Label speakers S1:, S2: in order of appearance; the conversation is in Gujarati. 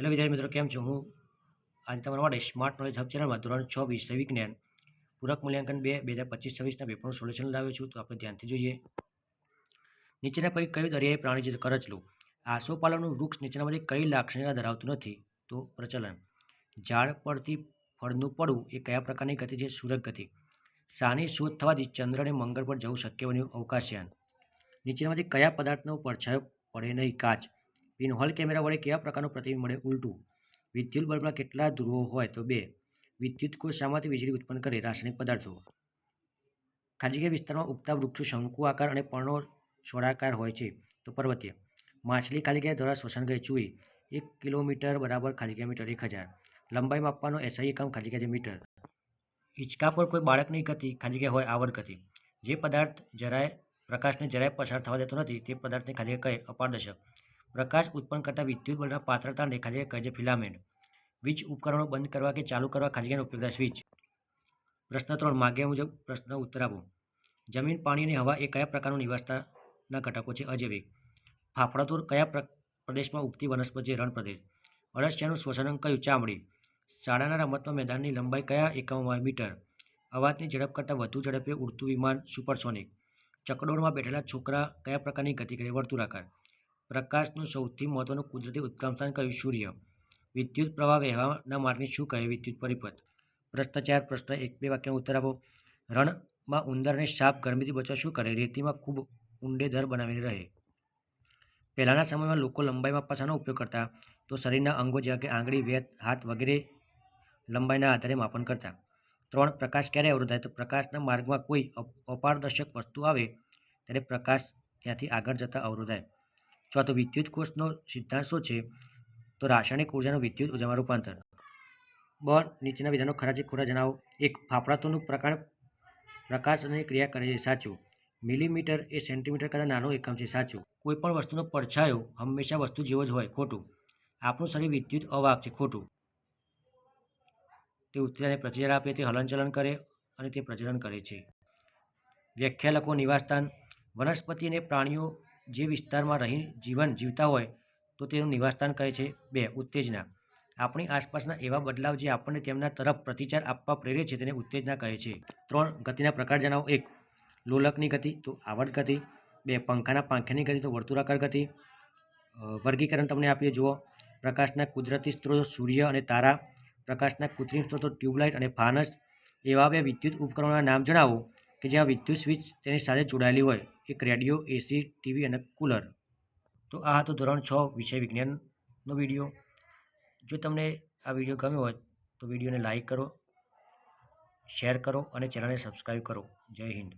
S1: હેલો વિદ્યાર્થી મિત્રો, કેમ છો? હું આજે તમારા માટે સ્માર્ટ નોલેજ હબ ચેનલમાં ધોરણ છ વિષય વિજ્ઞાન. પૂરક મૂલ્યાંકન બે બે હજાર પચીસ છવ્વીસના પેપરનું સોલ્યુશન લાવ્યો છું, તો આપણે ધ્યાનથી જોઈએ. નીચેના પૈકી કયું દરિયાઈ પ્રાણી છે કરચલું? આસોપાલવનું વૃક્ષ નીચેનામાંથી કઈ લાક્ષણિકતા ધરાવતું નથી? તો પ્રચલન. ઝાડ પરથી ફળનું પડવું એ કયા પ્રકારની ગતિ છે? સૂરજ ગતિ. સાની શોધ થવાથી ચંદ્ર અને મંગળ પર જવું શક્ય બન્યું અવકાશયાન. નીચેનામાંથી કયા પદાર્થનો પડછાયો પડે નહીં? કાચ. પિનહોલ કેમેરા વડે કેવા પ્રકારનું પ્રતિબિંબ મળે? ઉલટું. વિદ્યુત બલ્બના કેટલા ધ્રુવો હોય તો બે. વિદ્યુત કોષ શામાંથી વીજળી ઉત્પન્ન કરે રાસાયણિક પદાર્થો. ખાજગી વિસ્તારમાં ઉગતા વૃક્ષો શંકુ આકાર અને પર્ણો છોડાકાર હોય છે. તો પર્વતીય. માછલી ખાલી જગ્યા દ્વારા શ્વસન ગઈ? ચૂઈ. એક કિલોમીટર બરાબર ખાલી જગ્યા મીટર? એક હજાર. લંબાઈ માપવાનો એસઆઈ એકમ ખાલી જગ્યા છે? મીટર. હિંચકા પર કોઈ બાળકની ગતિ ખાલી જગ્યા હોય? આવડ ગતિ જે પદાર્થ જરાય, પ્રકાશને જરાય પસાર થવા દેતો નથી, તે પદાર્થને ખાલી કહે? અપારદર્શક. પ્રકાશ ઉત્પન્ન કરતા વિદ્યુત બળના પાત્રતાને ખાલી કજે ફિલામેન્ટ. વીજ ઉપકરણો બંધ કરવા કે ચાલુ કરવા ખાલી ઉપયોગ થાય સ્વિચ? પ્રશ્ન ત્રણ, માગ્યા મુજબ પ્રશ્ન ઉત્તર આપો જમીન, પાણી અને હવા એ કયા પ્રકારનું નિવાસતાના ઘટકો છે? અજૈવિક ફાફડાતુર કયા પ્રદેશમાં ઉગતી વનસ્પતિ રણ પ્રદેશ અળસિયાનું શ્વસન કયું ચામડી? શાળાના રમતમાં મેદાનની લંબાઈ કયા એકમમાં મીટર? અવાજની ઝડપ કરતાં વધુ ઝડપે ઉડતું વિમાન સુપરસોનિક. ચકડોળમાં બેઠેલા છોકરા કયા પ્રકારની ગતિ કરે વર્તુળાકાર. પ્રકાશનું સૌથી મહત્વનું કુદરતી ઉદ્ગમસ્થાન કયું સૂર્ય. વિદ્યુત પ્રવાહ વહેવાના માર્ગને શું કહે? વિદ્યુત પરિપથ. પ્રશ્ન ચાર, પ્રશ્ન એક, બે વાક્યનો ઉત્તર આપો. રણમાં ઉંદર અને સાપ ગરમીથી બચવા શું કરે? રેતીમાં ખૂબ ઊંડે દર બનાવીને રહે. પહેલાંના સમયમાં લોકો લંબાઈમાં પાસાનો ઉપયોગ કરતા, તો શરીરના અંગો જેવા કે આંગળી, વેત, હાથ વગેરે લંબાઈના આધારે માપન કરતા. ત્રણ, પ્રકાશ ક્યારે અવરોધાય? તો પ્રકાશના માર્ગમાં કોઈ અપ- અપારદર્શક વસ્તુ આવે, ત્યારે પ્રકાશ ત્યાંથી આગળ જતાં અવરોધાય. ચોથો વિદ્યુત કોષનો સિદ્ધાંત શું છે? તો રાસાયણિક ઉર્જાનું વિદ્યુત ઉર્જામાં રૂપાંતર. બ નીચેના વિધાનો ખરા છે ખોટા જણાવો. એક ફાફડાતોનું પ્રકાર પ્રકાશની ક્રિયા કરે છે, સાચું. મિલીમીટર એ સેન્ટીમીટર કરતાં નાનો એકમ છે, સાચું. કોઈપણ વસ્તુનો પડછાયો હંમેશા વસ્તુ જેવો જ હોય, ખોટું. આપણું શરીર વિદ્યુત અવાહક છે, ખોટું. તે ઉત્તેજને પ્રતિક્રિયા આપે, તે હલનચલન કરે અને તે પ્રજનન કરે છે. વ્યાખ્યા લખો નિવાસસ્થાન. વનસ્પતિ અને પ્રાણીઓ જે વિસ્તારમાં રહી જીવન જીવતા હોય, તો તેનું નિવાસસ્થાન કહે છે, બે, ઉત્તેજના. આપણી આસપાસના એવા બદલાવ જે આપણને તેમના તરફ પ્રતિચાર આપવા પ્રેરે છે તેને ઉત્તેજના કહે છે. ત્રણ, ગતિના પ્રકાર જણાવો. એક, લોલકની ગતિ, તો આવડ ગતિ. બે, પંખાના પાંખાની ગતિ, તો વર્તુળાકાર ગતિ. વર્ગીકરણ તમને આપીએ, જુઓ. પ્રકાશના કુદરતી સ્ત્રોતો, સૂર્ય અને તારા. પ્રકાશના કૃત્રિમ સ્ત્રોતો ટ્યુબલાઇટ અને ફાનસ. એવા બે વિદ્યુત ઉપકરણોના નામ જણાવો. કે જ્યાં વિદ્યુત સ્વિચ તેની સાથે જોડાયેલી હોય, એક રેડિયો, એસી, ટીવી અને કુલર. તો આ હતો ધોરણ છ વિષય વિજ્ઞાનનો વીડિયો. જો તમને આ વીડિયો ગમ્યો હોય, તો વિડીયોને લાઈક કરો, શેર કરો અને ચેનલને સબસ્ક્રાઈબ કરો. જય હિન્દ.